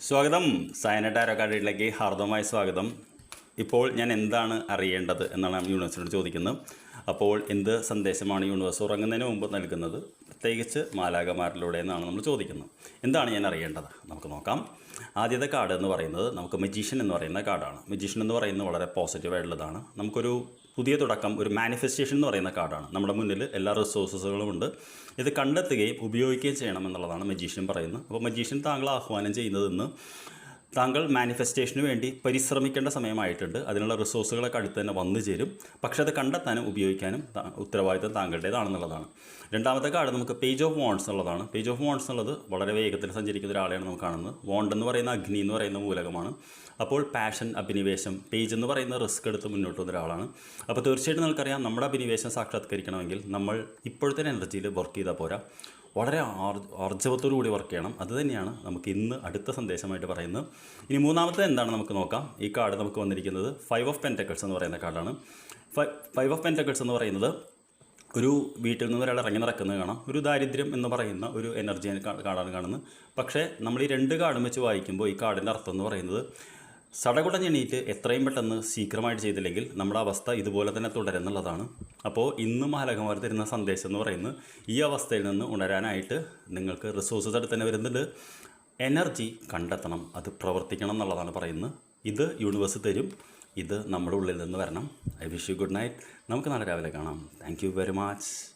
സ്വാഗതം. സയന ടാരോ കാർഡിലേക്ക് ഹാർദവമായ സ്വാഗതം. ഇപ്പോൾ ഞാൻ എന്താണ് അറിയേണ്ടത് എന്നാണ് യൂണിവേഴ്സിനോട് ചോദിക്കുന്നത്. അപ്പോൾ എന്ത് സന്ദേശമാണ് യൂണിവേഴ്സ് ഉറങ്ങുന്നതിന് മുമ്പ് നൽകുന്നത്? പ്രത്യേകിച്ച് മാലാകമാരിലൂടെ എന്നാണ് നമ്മൾ ചോദിക്കുന്നത്. എന്താണ് ഞാൻ അറിയേണ്ടത്? നമുക്ക് നോക്കാം. ആദ്യത്തെ കാർഡ് എന്ന് പറയുന്നത് നമുക്ക് മജീഷ്യൻ എന്ന് പറയുന്ന കാർഡാണ്. മജീഷ്യൻ എന്ന് പറയുന്നത് വളരെ പോസിറ്റീവായിട്ടുള്ളതാണ് നമുക്കൊരു പുതിയ തുടക്കം ഒരു മാനിഫെസ്റ്റേഷൻ എന്ന് പറയുന്ന കാർഡാണ്. നമ്മുടെ മുന്നിൽ എല്ലാ റിസോഴ്സസുകളും ഉണ്ട്. ഇത് കണ്ടെത്തുകയും ഉപയോഗിക്കുകയും ചെയ്യണം എന്നുള്ളതാണ് മജീഷ്യൻ പറയുന്നത്. അപ്പോൾ മജീഷ്യൻ താങ്കൾ ആഹ്വാനം ചെയ്യുന്നത് ഇന്ന് താങ്കൾ മാനിഫെസ്റ്റേഷന് വേണ്ടി പരിശ്രമിക്കേണ്ട സമയമായിട്ടുണ്ട്. അതിനുള്ള റിസോഴ്സുകളൊക്കെ അടുത്ത് തന്നെ വന്നു ചേരും. പക്ഷെ അത് കണ്ടെത്താനും ഉപയോഗിക്കാനും ഉത്തരവാദിത്തം താങ്കളുടേതാണെന്നുള്ളതാണ്. രണ്ടാമത്തെ കാർഡ് നമുക്ക് പേജ് ഓഫ് വോൺസ് എന്നുള്ളതാണ് പേജ് ഓഫ് വോൺസ് എന്നുള്ളത് വളരെ വേഗത്തിൽ സഞ്ചരിക്കുന്ന ഒരാളെയാണ് നമുക്ക് കാണുന്നത്. വോണ്ട് എന്ന് പറയുന്ന അഗ്നി എന്ന് പറയുന്ന മൂലകമാണ്. അപ്പോൾ പാഷൻ അഭിനിവേശം പേജ് എന്ന് പറയുന്ന റിസ്ക് എടുത്ത് മുന്നോട്ട് വന്ന ഒരാളാണ്. അപ്പോൾ തീർച്ചയായിട്ടും നമുക്കറിയാം നമ്മുടെ അഭിനിവേശം സാക്ഷാത്കരിക്കണമെങ്കിൽ നമ്മൾ ഇപ്പോഴത്തെ എനർജിയിൽ വർക്ക് ചെയ്താൽ പോരാ. വളരെ ആർ ആർജവത്തോടു കൂടി വർക്ക് ചെയ്യണം. അത് തന്നെയാണ് നമുക്ക് ഇന്ന് അടുത്ത സന്ദേശമായിട്ട് പറയുന്നത്. ഇനി മൂന്നാമത്തെ എന്താണ് നമുക്ക് നോക്കാം. ഈ കാർഡ് നമുക്ക് വന്നിരിക്കുന്നത് ഫൈവ് ഓഫ് പെന്റക്കിൾസ് എന്ന് പറയുന്ന കാർഡാണ് ഫൈവ് ഓഫ് പെന്റക്കിൾസ് എന്ന് പറയുന്നത് ഒരു വീട്ടിൽ നിന്ന് ഒരാൾ ഇറങ്ങി നടക്കുന്നത് കാണാം. ഒരു ദാരിദ്ര്യം എന്ന് പറയുന്ന ഒരു എനർജി കാർഡാണ് കാണുന്നത്. പക്ഷേ നമ്മൾ ഈ രണ്ട് കാർഡും വെച്ച് വായിക്കുമ്പോൾ ഈ കാർഡിന്റെ അർത്ഥം എന്ന് പറയുന്നത് സടകുടഞ്ഞെണീറ്റ് എത്രയും പെട്ടെന്ന് ശീഘ്രമായിട്ട് ചെയ്തില്ലെങ്കിൽ നമ്മുടെ അവസ്ഥ ഇതുപോലെ തന്നെ തുടരുന്നുള്ളതാണ്. അപ്പോൾ ഇന്ന് മാലകന്മാർ തരുന്ന സന്ദേശം എന്ന് പറയുന്നത് ഈ അവസ്ഥയിൽ നിന്ന് ഉണരാനായിട്ട് നിങ്ങൾക്ക് റിസോഴ്സസ് അടുത്ത് തന്നെ വരുന്നുണ്ട്. എനർജി കണ്ടെത്തണം അത് പ്രവർത്തിക്കണം എന്നുള്ളതാണ് പറയുന്നത്. ഇത് യൂണിവേഴ്സ് തരും ഇത് നമ്മുടെ ഉള്ളിൽ നിന്ന് വരണം. I wish you good night നമുക്ക് നാളെ രാവിലെ കാണാം. Thank very much